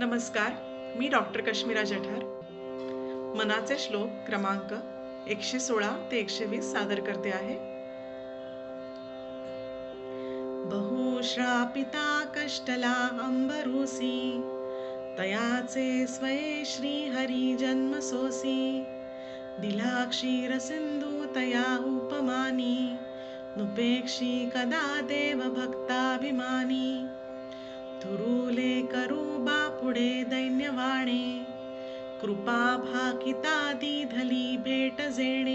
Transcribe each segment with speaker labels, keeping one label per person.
Speaker 1: नमस्कार मी डॉक्टर कश्मीरा जठार. मनाचे श्लोक क्रमांक एकशे सोळा ते एकशे वीस सादर करते आहे. बहुश्रापिता कष्टला अंबरूसी तयाचे स्वये श्री हरी जन्म सोसी दिला क्षीर सिंधू तया उपमानी नुपेक्षी कदा देव भक्ताभिमानी तुरुले करू पुढे दैन्यवाणे। कृपा भाकिता दीधली कृपाकितादि धली भेटे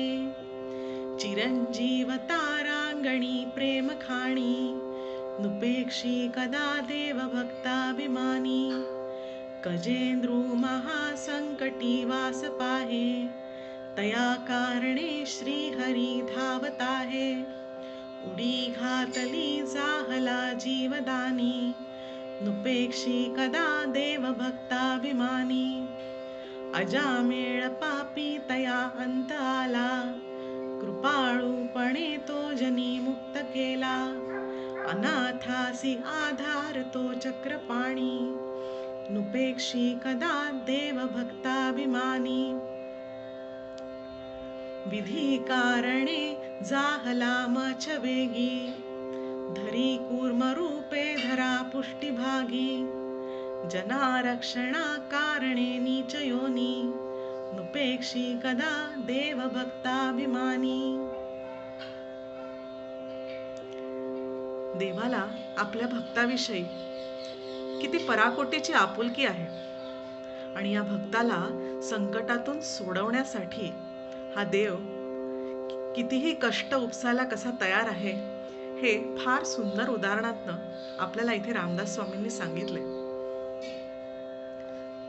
Speaker 1: चिरञ्जीवताराङ्गणी प्रेमखाणि नुपेक्षी कदा देव भक्ताभिमानी। कजेन्द्रु महासंकटी वासपाहे तया कारणे श्रीहरि धावताहे। उडी घातली जाहला जीवदानी। नुपेक्षी कदा देव भक्ताभिमानी अजामेळ पापी तया अंत आला कृपाळूपणे तो जनी मुक्त केला. अनाथासी आधार तो चक्रपाणी नुपेक्षी कदा देव भक्ताभिमानी विधी कारणे जाहला मच वेगी धरी कूर्मरूपे धरा पुष्टिभागी जनारक्षणा कारणे नीच योनी नुपेक्षी कदा देव भक्ताभिमानी देवाला आपल्या भक्ताविषयी किती पराकोटीची आपुलकी आहे आणि या भक्ताला संकटातून सोडवण्यासाठी हा देव कितीही कष्ट उपसायला कसा तयार आहे हे फार सुंदर उदाहरणातनं आपल्याला इथे रामदास स्वामींनी सांगितले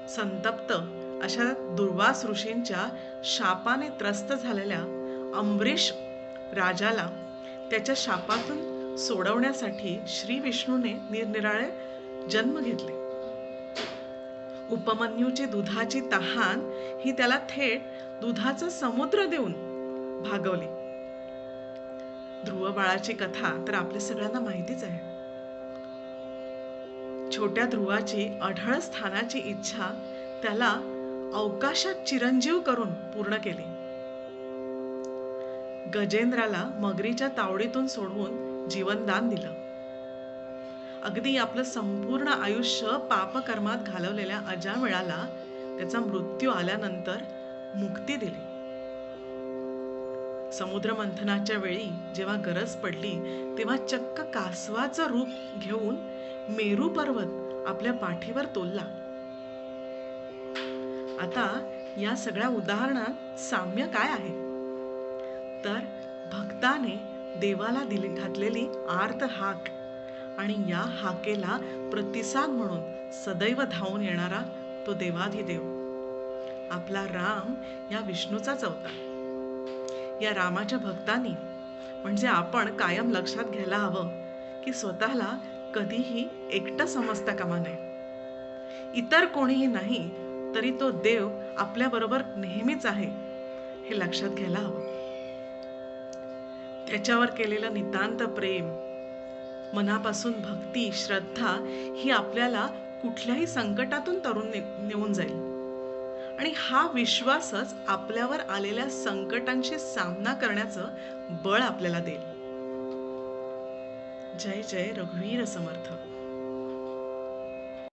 Speaker 1: संतप्त अशा दुर्वास ऋषींच्या शापाने त्रस्त झालेल्या अंबरीश राजाला त्याच्या शापातून सोडवण्यासाठी श्री विष्णूने निरनिराळे जन्म घेतले. उपमन्यूची दुधाची तहान ही त्याला थेट दुधाचा समुद्र देऊन भागवली. ध्रुव बाळाची कथा तर आपल्या सगळ्यांना माहितीच आहे. छोट्या ध्रुवाची अढळ स्थानाची इच्छा त्याला अवकाशात चिरंजीव करून पूर्ण केली. गजेंद्राला मगरीच्या तावडीतून सोडवून जीवनदान दिलं. अगदी आपलं संपूर्ण आयुष्य पापकर्मात घालवलेल्या अजामिळाला त्याचा मृत्यू आल्यानंतर मुक्ती दिली. समुद्र मंथनाच्या वेळी जेव्हा गरज पडली तेव्हा चक्क कासवाचं रूप घेऊन मेरू पर्वत आपल्या पाठीवर तोलला. आता या सगळ्या उदाहरणात साम्य काय आहे? तर भक्ताने देवाला दिली घातलेली आर्त हाक आणि या हाकेला प्रतिसाद म्हणून सदैव धावून येणारा तो देवाधिदेव. आपला राम या विष्णूचाच अवतार. या रामाच्या भक्तांनी. म्हणजे आपण कायम लक्षात घ्यायला हवं की स्वतःला कधीही एकटं समजता कामा नये. इतर कोणीही नाही तरी तो देव आपल्याबरोबर नेहमीच आहे हे लक्षात घ्यायला हवं. त्याच्यावर केलेलं नितांत प्रेम मनापासून भक्ती श्रद्धा ही आपल्याला कुठल्याही संकटातून तरुण नेऊन जाईल. आणि हा विश्वासच आपल्यावर आलेल्या संकटांशी सामना करण्याचं बळ आपल्याला देईल. जय जय रघुवीर समर्थ.